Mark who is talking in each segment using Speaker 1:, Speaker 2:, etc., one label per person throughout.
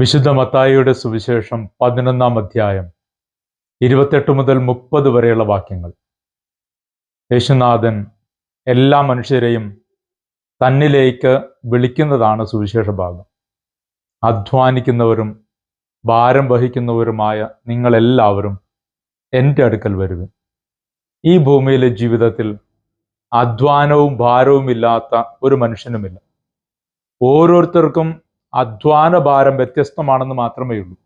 Speaker 1: വിശുദ്ധ മത്തായിയുടെ സുവിശേഷം പതിനൊന്നാം അധ്യായം ഇരുപത്തെട്ട് മുതൽ മുപ്പത് വരെയുള്ള വാക്യങ്ങൾ. യേശുനാഥൻ എല്ലാ മനുഷ്യരെയും തന്നിലേക്ക് വിളിക്കുന്നതാണ് സുവിശേഷ ഭാഗം. അധ്വാനിക്കുന്നവരും ഭാരം വഹിക്കുന്നവരുമായ നിങ്ങളെല്ലാവരും എന്റെ അടുക്കൽ വരുവിൻ. ഈ ഭൂമിയിലെ ജീവിതത്തിൽ അധ്വാനവും ഭാരവും ഇല്ലാത്ത ഒരു മനുഷ്യനുമില്ല. ഓരോരുത്തർക്കും അധ്വാന ഭാരം വ്യത്യസ്തമാണെന്ന് മാത്രമേ ഉള്ളൂ.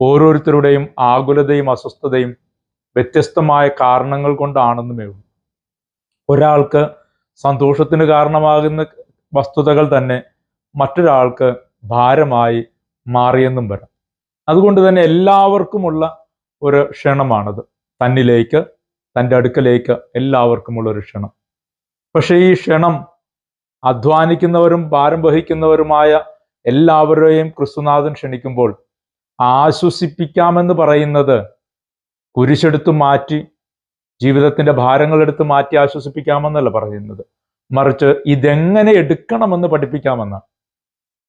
Speaker 1: ഓരോരുത്തരുടെയും ആകുലതയും അസ്വസ്ഥതയും വ്യത്യസ്തമായ കാരണങ്ങൾ കൊണ്ടാണെന്നുമേ ഉള്ളൂ. ഒരാൾക്ക് സന്തോഷത്തിന് കാരണമാകുന്ന വസ്തുതകൾ തന്നെ മറ്റൊരാൾക്ക് ഭാരമായി മാറിയെന്നും വരാം. അതുകൊണ്ട് തന്നെ എല്ലാവർക്കുമുള്ള ഒരു ക്ഷണമാണത്. തന്നിലേക്ക് തന്റെ അടുക്കലേക്ക് എല്ലാവർക്കുമുള്ള ഒരു ക്ഷണം. പക്ഷേ ഈ ക്ഷണം അധ്വാനിക്കുന്നവരും ഭാരം വഹിക്കുന്നവരുമായ എല്ലാവരെയും ക്രിസ്തുനാഥൻ ക്ഷണിക്കുമ്പോൾ ആശ്വസിപ്പിക്കാമെന്ന് പറയുന്നത് കുരിശെടുത്ത് മാറ്റി ജീവിതത്തിന്റെ ഭാരങ്ങൾ എടുത്ത് മാറ്റി ആശ്വസിപ്പിക്കാമെന്നല്ല പറയുന്നത്. മറിച്ച് ഇതെങ്ങനെ എടുക്കണമെന്ന് പഠിപ്പിക്കാമെന്നാണ്.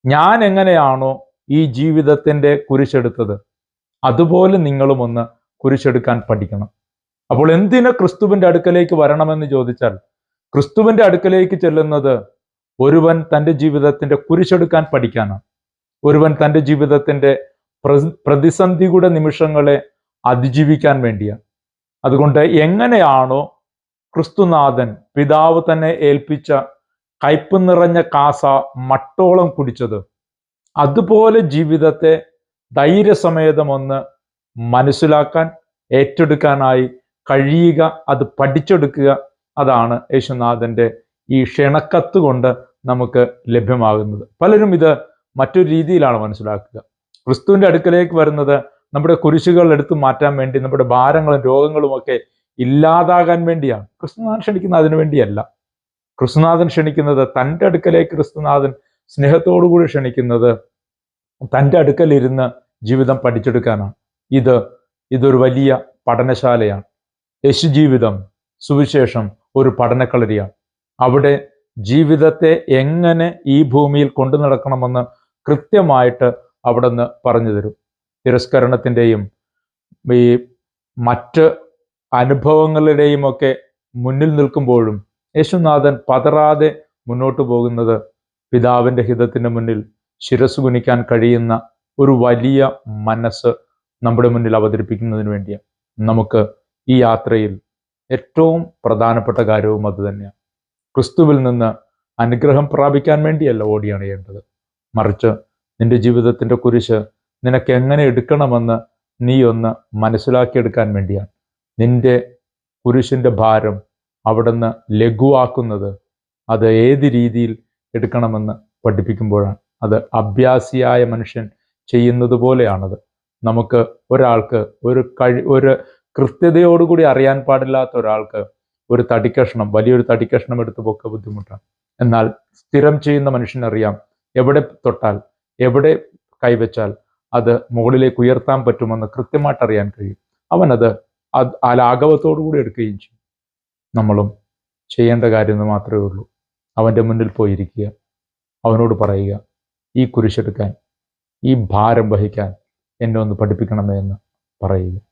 Speaker 1: ഞാൻ എങ്ങനെയാണോ ഈ ജീവിതത്തിന്റെ കുരിശെടുത്തത് അതുപോലെ നിങ്ങളും ഒന്ന് കുരിശെടുക്കാൻ പഠിക്കണം. അപ്പോൾ എന്തിനാ ക്രിസ്തുവിന്റെ അടുക്കലേക്ക് വരണമെന്ന് ചോദിച്ചാൽ ക്രിസ്തുവിന്റെ അടുക്കലേക്ക് ചെല്ലുന്നത് ഒരുവൻ തന്റെ ജീവിതത്തിന്റെ കുരിശെടുക്കാൻ പഠിക്കാനാണ് ഒരുവൻ തന്റെ ജീവിതത്തിന്റെ പ്രതിസന്ധിയുടെ നിമിഷങ്ങളെ അതിജീവിക്കാൻ വേണ്ടിയാണ്. അതുകൊണ്ട് എങ്ങനെയാണോ ക്രിസ്തുനാഥൻ പിതാവ് തന്നെ ഏൽപ്പിച്ച കയ്പ് നിറഞ്ഞ കാസ മട്ടോളം കുടിച്ചത്. അതുപോലെ ജീവിതത്തെ ധൈര്യസമേതം ഒന്ന് മനസ്സിലാക്കാൻ ഏറ്റെടുക്കാനായി കഴിയുക അത് പഠിച്ചെടുക്കുക അതാണ് യേശുനാഥന്റെ ഈ ക്ഷണക്കത്ത് കൊണ്ട് നമുക്ക് ലഭ്യമാകുന്നത്. പലരും ഇത് മറ്റൊരു രീതിയിലാണ് മനസ്സിലാക്കുക. ക്രിസ്തുവിന്റെ അടുക്കലേക്ക് വരുന്നത് നമ്മുടെ കുരിശുകൾ എടുത്തു മാറ്റാൻ വേണ്ടി നമ്മുടെ ഭാരങ്ങളും രോഗങ്ങളും ഒക്കെ ഇല്ലാതാകാൻ വേണ്ടിയാണ്. ക്രിസ്തുനാഥൻ ക്ഷണിക്കുന്നത് അതിനു വേണ്ടിയല്ല. ക്രിസ്തുനാഥൻ ക്ഷണിക്കുന്നത് തന്റെ അടുക്കലേക്ക് ക്രിസ്തുനാഥൻ സ്നേഹത്തോടുകൂടി ക്ഷണിക്കുന്നത് തന്റെ അടുക്കലിരുന്ന് ജീവിതം പഠിച്ചെടുക്കാനാണ്. ഇത് ഇതൊരു വലിയ പഠനശാലയാണ്. യേശുജീവിതം സുവിശേഷം ഒരു പഠനക്കളരിയാണ്. അവിടെ ജീവിതത്തെ എങ്ങനെ ഈ ഭൂമിയിൽ കൊണ്ടു നടക്കണമെന്ന് കൃത്യമായിട്ട് അവിടെ നിന്ന് പറഞ്ഞു തരും. തിരസ്കരണത്തിന്റെയും ഈ മറ്റ് അനുഭവങ്ങളുടെയും ഒക്കെ മുന്നിൽ നിൽക്കുമ്പോഴും യേശുനാഥൻ പതറാതെ മുന്നോട്ട് പോകുന്നത് പിതാവിന്റെ ഹിതത്തിന് മുന്നിൽ ശിരസ് കുനിക്കാൻ കഴിയുന്ന ഒരു വലിയ മനസ്സ് നമ്മുടെ മുന്നിൽ അവതരിപ്പിക്കുന്നതിന് വേണ്ടിയാണ്. നമുക്ക് ഈ യാത്രയിൽ ഏറ്റവും പ്രധാനപ്പെട്ട കാര്യവും അത് തന്നെയാണ്. ക്രിസ്തുവിൽ നിന്ന് അനുഗ്രഹം പ്രാപിക്കാൻ വേണ്ടിയല്ല ഓടിയണയേണ്ടത് മറിച്ച് നിന്റെ ജീവിതത്തിന്റെ കുരിശ് നിനക്ക് എങ്ങനെ എടുക്കണമെന്ന് നീ ഒന്ന് മനസ്സിലാക്കിയെടുക്കാൻ വേണ്ടിയാണ്. നിന്റെ കുരിശിന്റെ ഭാരം അവിടുന്ന് ലഘുവാക്കുന്നത് അത് ഏത് രീതിയിൽ എടുക്കണമെന്ന് പഠിപ്പിക്കുമ്പോഴാണ്. അത് അഭ്യാസിയായ മനുഷ്യൻ ചെയ്യുന്നത് പോലെയാണത്. നമുക്ക് ഒരാൾക്ക് ഒരു കഴി ഒരു കൃത്യതയോടുകൂടി അറിയാൻ പാടില്ലാത്ത ഒരാൾക്ക് ഒരു തടിക്കഷ്ണം വലിയൊരു തടിക്കഷ്ണം എടുത്ത് പോക്ക ബുദ്ധിമുട്ടാണ്. എന്നാൽ സ്ഥിരം ചെയ്യുന്ന മനുഷ്യനറിയാം എവിടെ തൊട്ടാൽ എവിടെ കൈവച്ചാൽ അത് മുകളിലേക്ക് ഉയർത്താൻ പറ്റുമെന്ന് കൃത്യമായിട്ട് അറിയാൻ കഴിയും. അവനത് ആ ലാഘവത്തോടു കൂടി എടുക്കുകയും ചെയ്യും. നമ്മളും ചെയ്യേണ്ട കാര്യം മാത്രമേ ഉള്ളൂ. അവന്റെ മുന്നിൽ പോയിരിക്കുക അവനോട് പറയുക ഈ കുരിശെടുക്കാൻ ഈ ഭാരം വഹിക്കാൻ എന്നെ ഒന്ന് പഠിപ്പിക്കണമേ എന്ന് പറയുക.